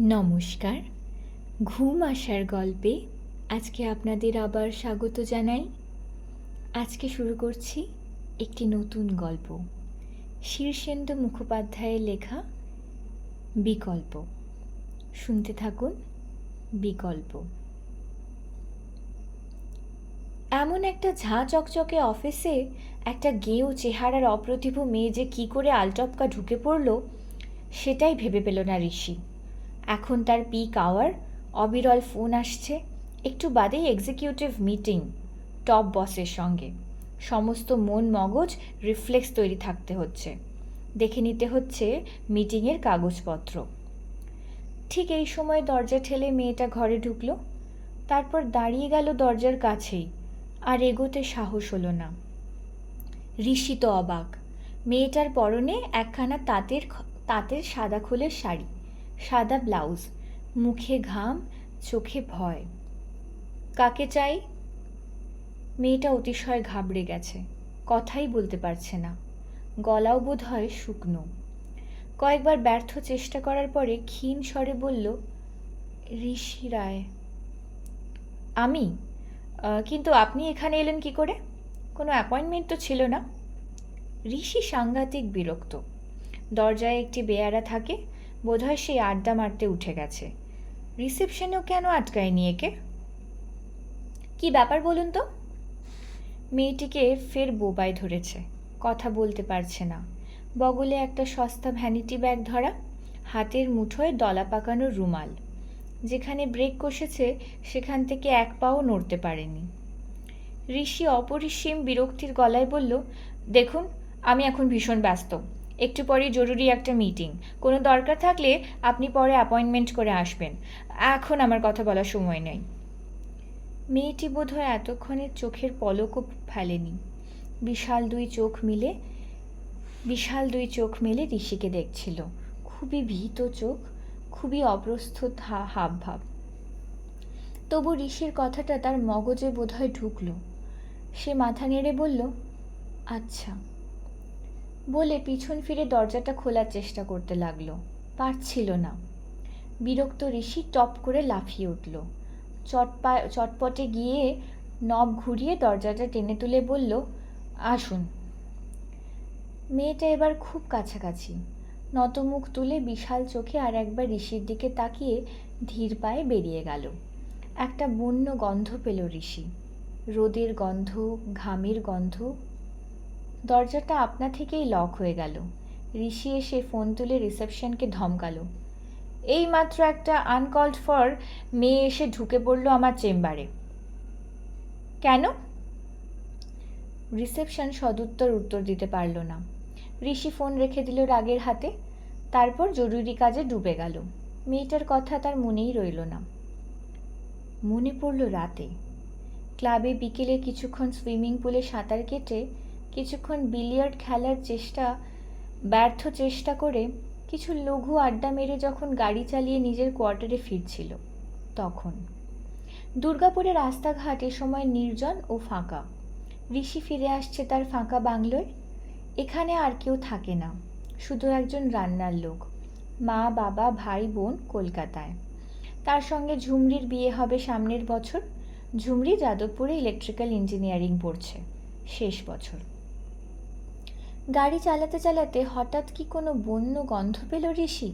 নমস্কার। ঘুম আসার গল্পে আজকে আপনাদের আবার স্বাগত জানাই। আজকে শুরু করছি একটি নতুন গল্প। শীর্ষেন্দু মুখোপাধ্যায়ের লেখা বিকল্প। শুনতে থাকুন বিকল্প। এমন একটা ঝাঁ চকচকে অফিসে একটা গেও চেহারার অপ্রতিভ মেয়ে যে কী করে আলটপকা ঢুকে পড়ল, সেটাই ভেবে পেল না ঋষি। এখন তার পিক আওয়ার অবিরল ফোন আসছে, একটু বাদেই এক্সিকিউটিভ মিটিং টপ বসের সঙ্গে। সমস্ত মন মগজ রিফ্লেক্স তৈরি থাকতে হচ্ছে। দেখে নিতে হচ্ছে মিটিংয়ের কাগজপত্র। ঠিক এই সময় দরজা ঠেলে মেয়েটা ঘরে ঢুকলো। তারপর দাঁড়িয়ে গেল দরজার কাছেই, আর এগোতে সাহস হলো না। ঋষি তো অবাক। মেয়েটার পরনে একখানা তাঁতের তাঁতের সাদা খোলের শাড়ি। সাদা ব্লাউজ, মুখে ঘাম, চোখে ভয়। কাকে চাই? মেয়েটা অতিশয় ঘাবড়ে গেছে, কথাই বলতে পারছে না। গলাও বোধ হয় শুকনো। কয়েকবার ব্যর্থ চেষ্টা করার পরে ক্ষীণ স্বরে বলল, ঋষি রায়, আমি? কিন্তু আপনি এখানে এলেন কি করে? কোনো অ্যাপয়েন্টমেন্ট তো ছিল না? ঋষি সাংঘাতিক বিরক্ত। দরজায় একটি বেয়ারা থাকে বোধহয় সেই আড্ডা মারতে উঠে গেছে। রিসেপশনেও কেন আটকায়নি একে? কি ব্যাপার বলুন তো? মেয়েটিকে ফের বোবায় ধরেছে, কথা বলতে পারছে না। বগলে একটা সস্তা ভ্যানিটি ব্যাগ ধরা, হাতের মুঠোয় দলা পাকানো রুমাল, যেখানে ব্রেক কষেছে, সেখান থেকে এক পাও নড়তে পারেনি। ঋষি অপরিসীম বিরক্তির গলায় বলল, দেখুন, আমি এখন ভীষণ ব্যস্ত। একটু পরেই জরুরি একটা মিটিং কোনো দরকার থাকলে আপনি পরে অ্যাপয়েন্টমেন্ট করে আসবেন। এখন আমার কথা বলার সময় নেই। মেয়েটি বোধহয় এতক্ষণে চোখের পলকও ফেলেনি। বিশাল দুই চোখ মিলে, বিশাল দুই চোখ মেলে ঋষিকে দেখছিল। খুবই ভীত চোখ, খুবই অপ্রস্তুত হা- হাবভাব। তবু ঋষির কথাটা তার মগজে বোধহয় ঢুকলো। সে মাথা নেড়ে বলল আচ্ছা। বলে পিছন ফিরে দরজাটা খোলার চেষ্টা করতে লাগল। পারছিল না। বিরক্ত ঋষি টপ করে লাফিয়ে উঠল। চটপা চটপটে গিয়ে নব ঘুরিয়ে দরজাটা টেনে তুলে বলল, আসুন। মেয়েটা এবার খুব কাছাকাছি। নতমুখ তুলে বিশাল চোখে আর একবার ঋষির দিকে তাকিয়ে ধীর পায়ে বেরিয়ে গেল। একটা বন্য গন্ধ পেল ঋষি। রোদের গন্ধ, ঘামের গন্ধ দরজাটা আপনা থেকেই লক হয়ে গেল। ঋষি এসে ফোন তুলে রিসেপশনকে ধমকালো। এই মাত্র একটা আনকল্ড ফর মেয়ে এসে ঢুকে পড়ল আমার চেম্বারে। কেন? রিসেপশন সদুত্তর উত্তর দিতে পারল না। ঋষি ফোন রেখে দিল রাগের হাতে। তারপর জরুরি কাজে ডুবে গেল। মেয়েটার কথা তার মনেই রইল না। মনে পড়ল রাতে। ক্লাবে বিকেলে কিছুক্ষণ সুইমিং পুলে সাঁতার কেটে কিছুক্ষণ বিলিয়ার্ড খেলার চেষ্টা, ব্যর্থ চেষ্টা করে কিছু লঘু আড্ডা মেরে যখন গাড়ি চালিয়ে নিজের কোয়ার্টারে ফিরছিল, তখন। দুর্গাপুরের রাস্তাঘাট এ সময় নির্জন ও ফাঁকা। ঋষি ফিরে আসছে তার ফাঁকা বাংলোয়। এখানে আর কেউ থাকে না, শুধু একজন রান্নার লোক, মা, বাবা, ভাই, বোন কলকাতায়। তার সঙ্গে ঝুমরির বিয়ে হবে সামনের বছর। ঝুমরি যাদবপুরে ইলেকট্রিক্যাল ইঞ্জিনিয়ারিং পড়ছে, শেষ বছর। গাড়ি চালাতে চালাতে হঠাৎ কি কোনো বন্য গন্ধ পেল ঋষি?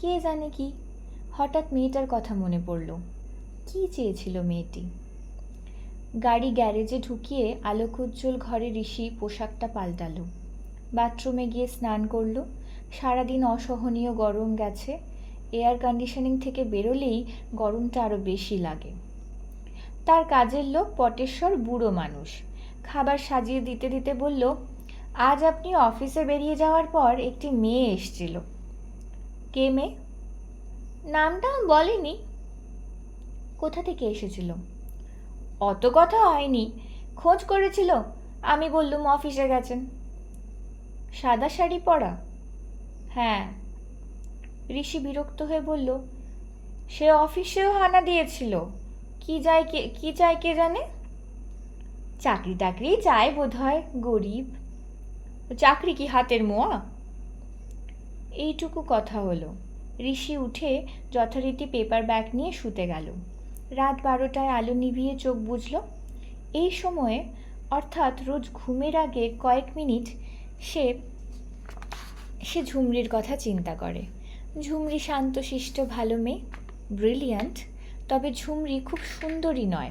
কে জানে কি? হঠাৎ মেয়েটার কথা মনে পড়ল। কি চেয়েছিল মেয়েটি? গাড়ি গ্যারেজে ঢুকিয়ে আলোকোজ্জ্বল ঘরে ঋষি পোশাকটা পাল্টালো। বাথরুমে গিয়ে স্নান করল। সারাদিন অসহনীয় গরম গেছে। এয়ার কন্ডিশনিং থেকে বেরোলেই গরমটা আরও বেশি লাগে। তার কাজের লোক পটেশ্বর বুড়ো মানুষ। খাবার সাজিয়ে দিতে দিতে বলল আজ আপনি অফিসে বেরিয়ে যাওয়ার পর একটি মেয়ে এসছিল। কে মেয়ে? নামটা বলেনি। কোথা থেকে এসেছিল? অত কথা হয়নি। খোঁজ করেছিল। আমি বললুম অফিসে গেছেন। সাদা শাড়ি পরা? হ্যাঁ। ঋষি বিরক্ত হয়ে বলল, সে অফিসেও হানা দিয়েছিল। কি যায় কে, কি চায় কে জানে? চাকরি টাকরি চায় বোধ হয় গরিব। চাকরি কি হাতের মোয়া? এইটুকু কথা হলো। ঋষি উঠে যথারীতি পেপার ব্যাগ নিয়ে শুতে গেল। রাত বারোটায় আলো নিভিয়ে চোখ বুঝল এই সময়ে অর্থাৎ রোজ ঘুমের আগে কয়েক মিনিট সে সে ঝুমরির কথা চিন্তা করে। ঝুমরি শান্তশিষ্ট ভালো মেয়ে ব্রিলিয়ান্ট তবে ঝুমরি খুব সুন্দরী নয়।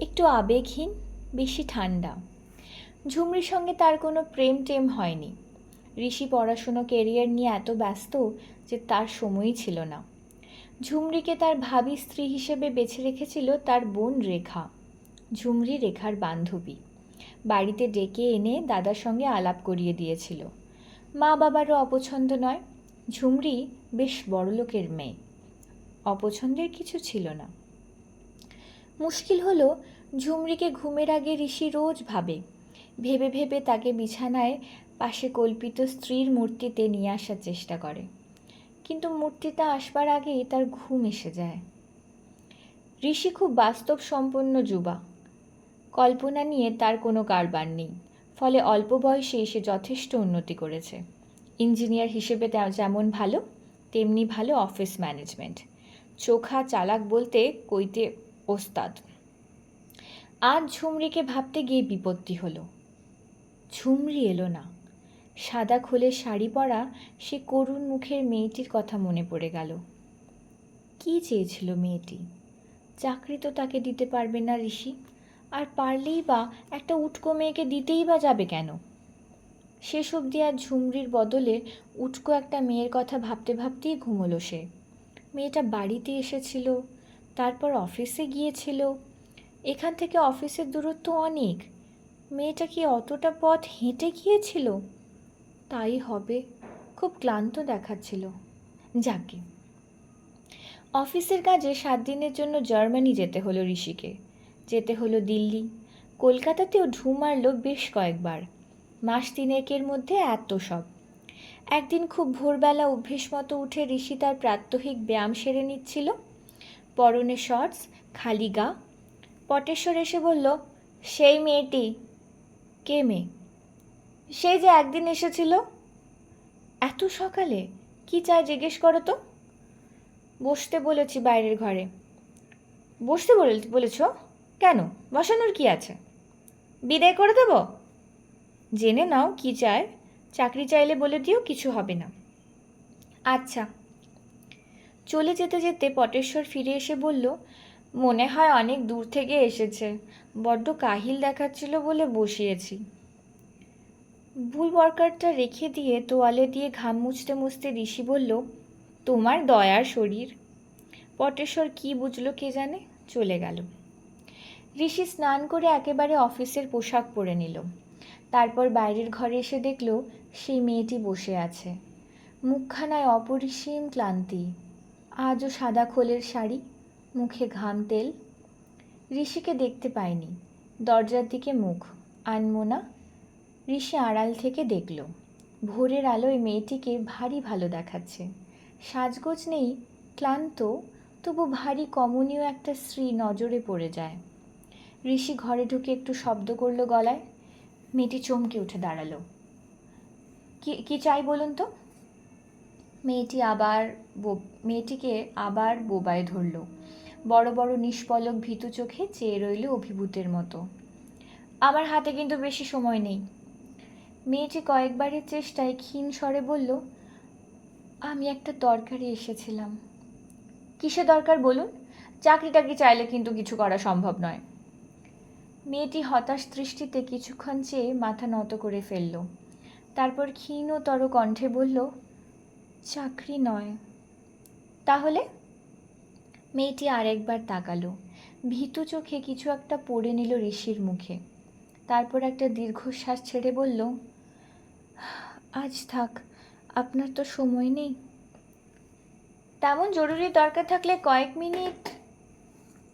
একটু আবেগহীন, বেশি ঠান্ডা। ঝুমরির সঙ্গে তার কোনো প্রেম টেম হয়নি। ঋষি পড়াশুনো কেরিয়ার নিয়ে এত ব্যস্ত যে তার সময়ই ছিল না। ঝুমরিকে তার ভাবি স্ত্রী হিসেবে বেছে রেখেছিল তার বোন রেখা। ঝুমরি রেখার বান্ধবী। বাড়িতে ডেকে এনে দাদার সঙ্গে আলাপ করিয়ে দিয়েছিল। মা বাবারও অপছন্দ নয়। ঝুমরি বেশ বড়লোকের মেয়ে। অপছন্দের কিছু ছিল না। মুশকিল হলো ঝুমরিকে ঘুমের আগে ঋষি রোজ ভাবে ভেবে ভেবে তাকে বিছানায় পাশে কল্পিত স্ত্রীর মূর্তিতে নিয়ে আসার চেষ্টা করে। কিন্তু মূর্তিটা আসবার আগেই তার ঘুম এসে যায়। ঋষি খুব বাস্তব সম্পন্ন যুবা কল্পনা নিয়ে তার কোনো কারবার নেই, ফলে অল্প বয়সে সে যথেষ্ট উন্নতি করেছে। ইঞ্জিনিয়ার হিসেবে যেমন ভালো, তেমনি ভালো অফিস ম্যানেজমেন্ট। চোখা চালাক বলতে কইতে ওস্তাদ। আজ ঝুমরিকে ভাবতে গিয়ে বিপত্তি হলো। ঝুমরি এলো না। সাদা খোলের শাড়ি পরা সে করুণ মুখের মেয়েটির কথা মনে পড়ে গেল। কী চেয়েছিল মেয়েটি? চাকরি তো তাকে দিতে পারবে না ঋষি। আর পারলেই বা একটা উটকো মেয়েকে দিতেই বা যাবে কেন? শেষ অবধি আর ঝুমরির বদলে উটকো একটা মেয়ের কথা ভাবতে ভাবতেই ঘুমোলো সে। মেয়েটা বাড়িতে এসেছিল, তারপর অফিসে গিয়েছিল। এখান থেকে অফিসের দূরত্ব অনেক। মেয়েটা কি অতটা পথ হেঁটে গিয়েছিল? তাই হবে, খুব ক্লান্ত দেখাচ্ছিল। যাকে অফিসের কাজে সাত দিনের জন্য জার্মানি যেতে হলো ঋষিকে। যেতে হলো দিল্লি। কলকাতাতেও ঢু মারল বেশ কয়েকবার। মাস তিনেকের মধ্যে এত সব। একদিন খুব ভোরবেলা অভ্যেস মতো উঠে ঋষি তার প্রাত্যহিক ব্যায়াম সেরে নিচ্ছিল। পরনে শর্টস খালি গা। পটেশ্বর এসে বলল, সেই মেয়েটি কে মেয়ে? সেই যে একদিন এসেছিল? এত সকালে কি চায় জিজ্ঞেস করো তো। বসতে বলেছি বাইরের ঘরে। বসতে বলে, বলেছ? কেন? বসানোর কি আছে? বিদায় করে দেব? জেনে নাও কি চায়। চাকরি চাইলে বলে দিও, কিছু হবে না। আচ্ছা। চলে যেতে যেতে পটেশ্বর ফিরে এসে বলল মনে হয় অনেক দূর থেকে এসেছে। বড্ড কাহিল দেখাচ্ছিল বলে বসিয়েছি। ভুল ওয়ার্কারটা রেখে দিয়ে তোয়ালে দিয়ে ঘাম মুছতে মুছতে ঋষি বলল, তোমার দয়ার শরীর। পটেশ্বর কি বুঝলো কে জানে? চলে গেল। ঋষি স্নান করে একেবারে অফিসের পোশাক পরে নিল। তারপর বাইরের ঘরে এসে দেখল, সেই মেয়েটি বসে আছে। মুখখানায় অপরিসীম ক্লান্তি। আজও সাদা খোলের শাড়ি। মুখে ঘাম তেল। ঋষিকে দেখতে পায়নি দরজার দিকে মুখ। আনমোনা ঋষি আড়াল থেকে দেখল। ভোরের আলোয় মেয়েটিকে ভারী ভালো দেখাচ্ছে। সাজগোজ নেই, ক্লান্ত, তবু ভারী কমনীয় একটা স্ত্রী নজরে পড়ে যায়। ঋষি ঘরে ঢুকে একটু শব্দ করল গলায়। মেয়েটি চমকে উঠে দাঁড়াল। কি কি চাই বলুন তো? মেয়েটি আবার মেয়েটিকে আবার বোবায় ধরল। বড় বড় নিষ্পলক ভীতু চোখে চেয়ে রইল অভিভূতের মতো। আমার হাতে কিন্তু বেশি সময় নেই। মেয়েটি কয়েকবারের চেষ্টায় ক্ষীণ স্বরে বলল, আমি একটা দরকারে এসেছিলাম। কিসে দরকার বলুন? চাকরি টাকরি চাইলে কিন্তু কিছু করা সম্ভব নয়। মেয়েটি হতাশ দৃষ্টিতে কিছুক্ষণ চেয়ে মাথা নত করে ফেলল। তারপর ক্ষীণতর কণ্ঠে বলল, চাকরি নয়। তাহলে? মেয়েটি আরেকবার তাকালো। ভীতু চোখে কিছু একটা পড়ে নিল ঋষির মুখে। তারপর একটা দীর্ঘশ্বাস ছেড়ে বলল, আজ থাক, আপনার তো সময় নেই। তেমন জরুরি দরকার থাকলে কয়েক মিনিট।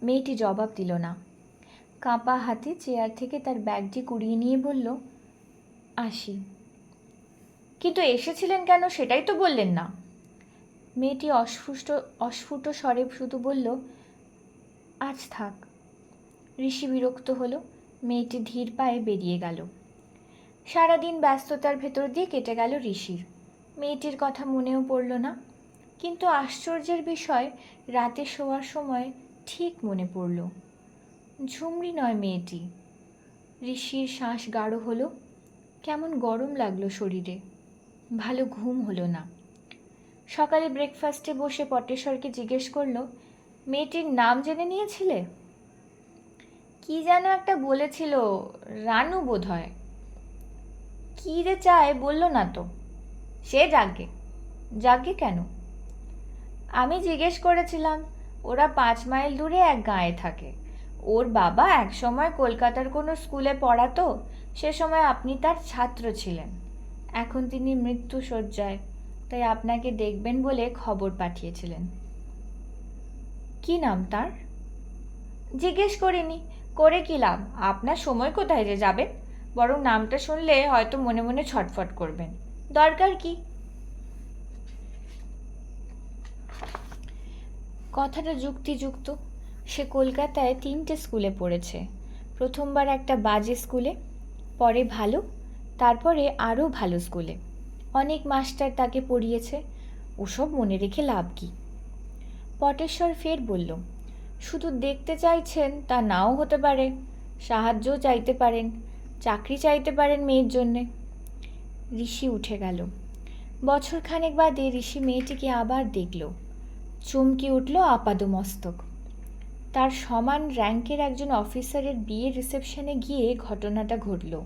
মেয়েটি জবাব দিল না। কাঁপা হাতে চেয়ার থেকে তার ব্যাগটি কুড়িয়ে নিয়ে বলল, আসি। কিন্তু এসেছিলেন কেন সেটাই তো বললেন না। মেয়েটি অস্ফুষ্ট, অস্ফুট স্বরে শুধু বলল, আজ থাক। ঋষি বিরক্ত হলো, মেয়েটি ধীর পায়ে বেরিয়ে গেল। সারাদিন ব্যস্ততার ভেতর দিয়ে কেটে গেল ঋষির। মেয়েটির কথা মনেও পড়ল না, কিন্তু আশ্চর্যের বিষয়, রাতে শোয়ার সময় ঠিক মনে পড়ল। ঝুমরি নয় মেয়েটি। ঋষির শ্বাস গাঢ় হলো, কেমন গরম লাগল শরীরে। ভালো ঘুম হলো না। সকালে ব্রেকফাস্টে বসে পটেশ্বরকে জিজ্ঞেস করল, মেয়েটির নাম জেনে নিয়েছিলে? কি যেন একটা বলেছিল, রানু বোধ হয় কী যে চায় বলল না তো, সে যাগে যাগে কেন? আমি জিজ্ঞেস করেছিলাম, ওরা পাঁচ মাইল দূরে এক গাঁয়ে থাকে। ওর বাবা এক সময় কলকাতার কোনো স্কুলে পড়াতো, সে সময় আপনি তার ছাত্র ছিলেন। এখন তিনি মৃত্যু শয্যায় তাই আপনাকে দেখবেন বলে খবর পাঠিয়েছিলেন। কি নাম তার? জিজ্ঞেস করিনি। করে কি লাভ? আপনার সময় কোথায় যে যাবেন? বরং নামটা শুনলে হয়তো মনে মনে ছটফট করবেন। দরকার কি? কথাটা যুক্তিযুক্ত। সে কলকাতায় তিনটে স্কুলে পড়েছে। প্রথমবার একটা বাজে স্কুলে, পরে ভালো, তারপরে আরও ভালো স্কুলে। অনেক মাস্টার তাকে পড়িয়েছে। ওসব মনে রেখে লাভ কি? পটেশ্বর ফের বলল, শুধু দেখতে চাইছেন তা নাও হতে পারে। সাহায্যও চাইতে পারেন, চাকরি চাইতে পারেন মেয়ের জন্যে। ঋষি উঠে গেল। বছরখানেক বাদে ঋষি মেয়েটিকে আবার দেখল। চমকে উঠল আপাদমস্তক। তার সমান র্যাঙ্কের একজন অফিসারের বিয়ের রিসেপশনে গিয়ে ঘটনাটা ঘটল।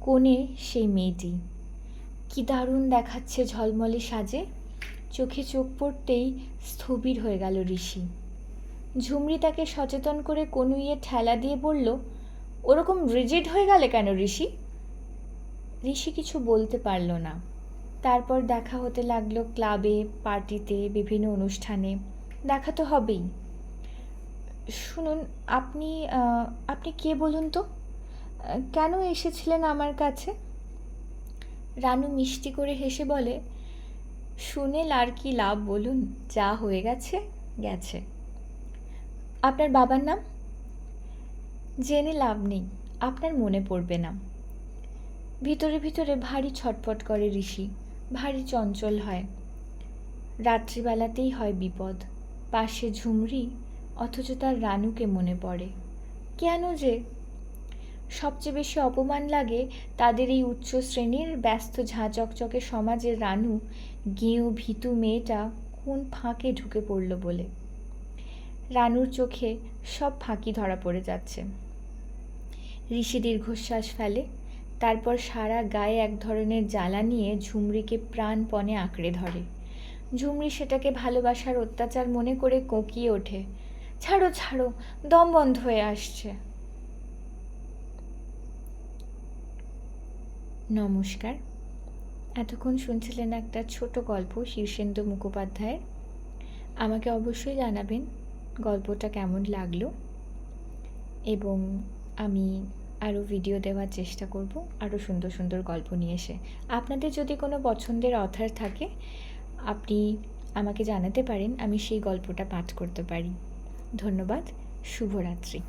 কোণে সেই মেয়েটি। কি দারুণ দেখাচ্ছে ঝলমলে সাজে। চোখে চোখ পড়তেই স্থবির হয়ে গেল ঋষি। ঝুমরি তাকে সচেতন করে কনুইয়ে ঠেলা দিয়ে বলল, ওরকম রিজিড হয়ে গেলে কেন ঋষি? ঋষি কিছু বলতে পারল না। তারপর দেখা হতে লাগল ক্লাবে, পার্টিতে, বিভিন্ন অনুষ্ঠানে। দেখা তো হবেই। শুনুন, আপনি আপনি কে বলুন তো? কেন এসেছিলেন আমার কাছে? রানু মিষ্টি করে হেসে বলে, শুনে আর কি লাভ বলুন, যা হয়ে গেছে গেছে। আপনার বাবার নাম? জেনে লাভ নেই, আপনার মনে পড়বে না। ভিতরে ভিতরে ভারী ছটফট করে ঋষি, ভারী চঞ্চল হয়। রাত্রিবেলাতেই হয় বিপদ, পাশে ঝুমরি, অথচ তার রানুকে মনে পড়ে। কেন যে সবচেয়ে বেশি অপমান লাগে তাদের এই উচ্চ শ্রেণির ব্যস্ত ঝাঁ চকচকে সমাজের রানু, গেঁয়ো ভীতু মেয়েটা কোন ফাঁকে ঢুকে পড়ল বলে। রানুর চোখে সব ফাঁকি ধরা পড়ে যাচ্ছে। ঋষি দীর্ঘশ্বাস ফেলে, তারপর সারা গায়ে এক ধরনের জ্বালা নিয়ে ঝুমরিকে প্রাণপণে আঁকড়ে ধরে। ঝুমরি সেটাকে ভালোবাসার অত্যাচার মনে করে কোঁকিয়ে ওঠে। ছাড়ো ছাড়ো, দম বন্ধ হয়ে আসছে। নমস্কার। এতক্ষণ শুনছিলেন একটা ছোট গল্প শীর্ষেন্দু মুখোপাধ্যায়ের। আমাকে অবশ্যই জানাবেন গল্পটা কেমন লাগল এবং আমি আরও ভিডিও দেওয়ার চেষ্টা করব আরও সুন্দর সুন্দর গল্প নিয়ে এসে। আপনাদের যদি কোনো পছন্দের অথার থাকে, আপনি আমাকে জানাতে পারেন, আমি সেই গল্পটা পাঠ করতে পারি। ধন্যবাদ, শুভরাত্রি।